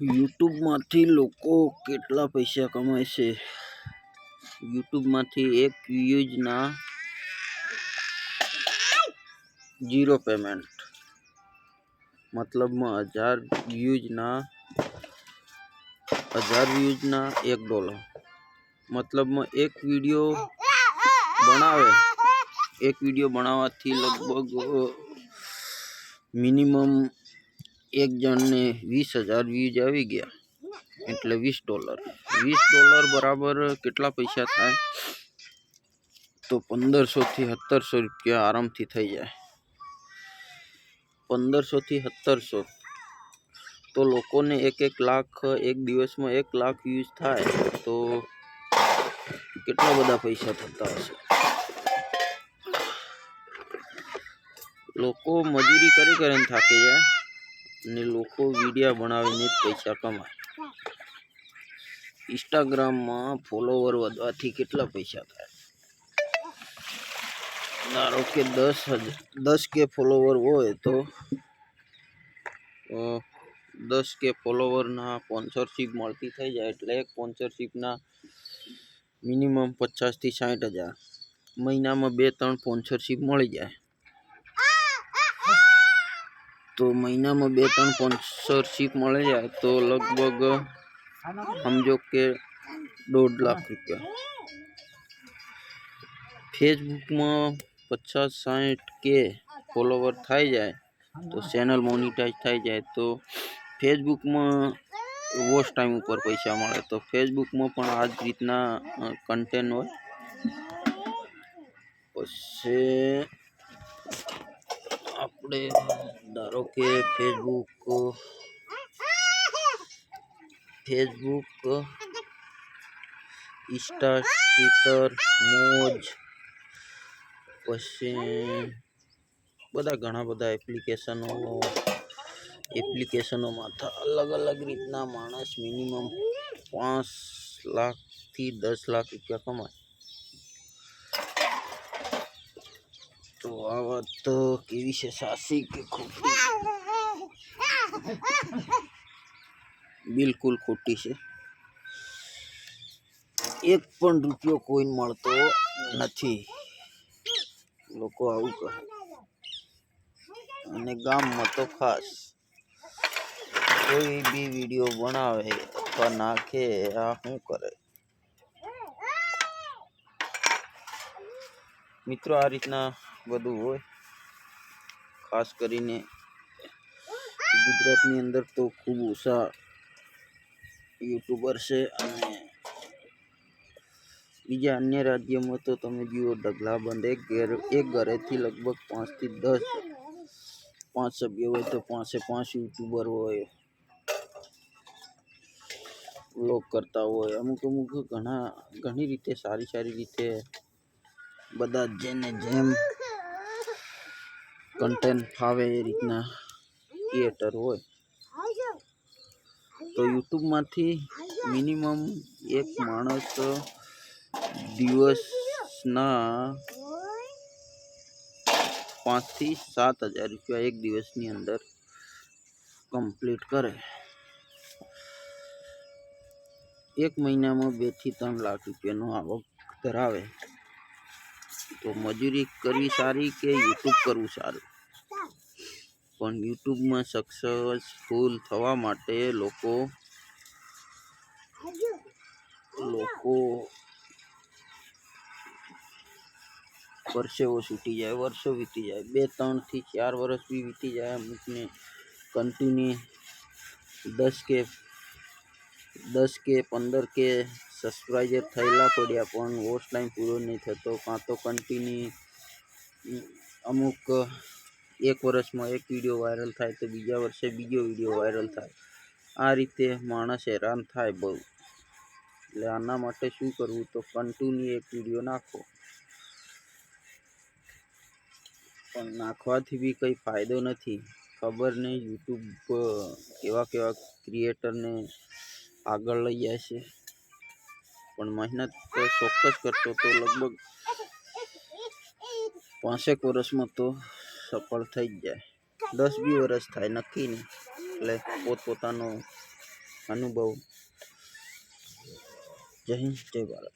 યુટ્યુબમાંથી લોકો કેટલા પૈસા કમાય છે? યુટ્યુબમાંથી એક વ્યૂઝના ઝીરો પેમેન્ટ. મતલબમાં હજાર વ્યૂઝના હજાર વ્યૂઝના એક ડોલર. મતલબમાં એક વીડિયો બનાવે, એક વીડિયો બનાવવાથી લગભગ મિનિમમ એક જણને વીસ હજાર વ્યૂઝ આવી ગયા, એટલે વીસ ડોલર વીસ ડોલર બરાબર કેટલા પૈસા થાય? તો પંદરસોથી સત્તરસો રૂપિયા આરામથી થઈ જાય. પંદરસોથી સત્તરસો. તો લોકોને એક એક લાખ, એક દિવસમાં એક લાખ યુઝ થાય, તો કેટલા બધા પૈસા થતા હશે? લોકો મજૂરી કરી કરીને થાકી જાય. અને લોકો વિડીયા બનાવીને પૈસા કમાય. ઇન્સ્ટાગ્રામમાં ફોલોવર વધવાથી કેટલા પૈસા થાય? ધારો કે દસ હજાર દસ કે ફોલોવર હોય તો દસ કે ફોલોવરના સ્પોન્સરશીપ મળતી થઈ જાય એટલે એક સ્પોન્સરશીપના મિનિમમ પચાસથી સાઠ હજાર. મહિનામાં બે ત્રણ સ્પોન્સરશીપ મળી જાય. તો મહિનામાં બે, ત્રણ સ્પોન્સરશીપ મળી જાય તો લગભગ સમજો કે દોઢ લાખ રૂપિયા. ફેસબુકમાં પચાસ સાઠ કે ફોલોવર થઈ જાય, તો ચેનલ મોનિટાઈઝ થઈ જાય, તો ફેસબુકમાં વોચ ટાઈમ ઉપર પૈસા મળે. તો ફેસબુકમાં પણ આ જ રીતના કન્ટેન્ટ હોય. પછી આપણે ધારો કે ફેસબુક ફેસબુક ઇન્સ્ટા ટ્વિટર મોજ, પછી બધા ઘણા બધા એપ્લિકેશનો એપ્લિકેશનોમાં અલગ અલગ રીતના માણસ મિનિમમ પાંચ લાખથી દસ લાખ રૂપિયા કમાય તો આ તો કેવી છે સાસી કે ખોટી? બિલકુલ ખોટી છે. એક પણ રૂપિયો કોઈ મળતો નથી. લોકો આવું કહે. અને ગામમાં તો ખાસ કોઈ બી વીડિયો બનાવે અથવા નાખે, આ શું કરે? મિત્રો, આ રીતના બધું હોય. ખાસ કરીને ગુજરાતની અંદર તો ખૂબ ઓછા યુટ્યુબર છે અને બીજા અન્ય રાજ્યોમાં તો તમે જુઓ ઢગલાબંધ એક ઘેર, એક ઘરેથી લગભગ પાંચથી દસ, પાંચ સભ્યો હોય તો પાંચે પાંચ યુટ્યુબર હોય, વ્લોગ કરતા હોય. અમુક અમુક ઘણા, ઘણી રીતે સારી સારી રીતે બધા જેને જેમ કન્ટેન્ટ ફાવે એ રીતના ક્રિએટર હોય, તો યુટ્યુબમાંથી મિનિમમ એક માણસ દિવસના પાંચથી સાત હજાર રૂપિયા એક દિવસની અંદર કમ્પ્લીટ કરે. એક મહિનામાં બેથી ત્રણ લાખ રૂપિયાનો આવક ધરાવે. તો મજૂરી કરવી સારી કે યુટ્યુબ કરવું સારું? પણ યુટ્યુબમાં સક્સેસફુલ થવા માટે લોકો લોકો પરસેવો છૂટી જાય, વર્ષો વીતી જાય. બે ત્રણથી ચાર વર્ષ બી વીતી જાય અમુકને કન્ટિન્યુ દસ કે દસ કે પંદર કે સબસ્ક્રાઈબર થયેલા પડ્યા, પણ વોચ ટાઈમ પૂરો નહીં થતો. કાં તો કન્ટિન્યુ અમુક એક વર્ષમાં એક વીડિયો વાયરલ થાય તો બીજા વર્ષે બીજો વીડિયો વાયરલ થાય. આ રીતે માણસ હેરાન થાય બહુ. એટલે આના માટે શું કરવું? તો કન્ટિન્યુ એક વીડિયો નાખો. પણ નાખવાથી બી કંઈ ફાયદો નથી. ખબર નહીં યુટ્યુબ કેવા કેવા ક્રિએટરને આગળ લઈ જાય છે. પણ મહેનત તો ચોક્કસ કરતો તો લગભગ પાંસેક વર્ષમાં તો સફળ થઈ જ જાય. દસ બી વર્ષ થાય નક્કી નહીં. એટલે પોતપોતાનો અનુભવ. જય હિન્દ, જય ભારત.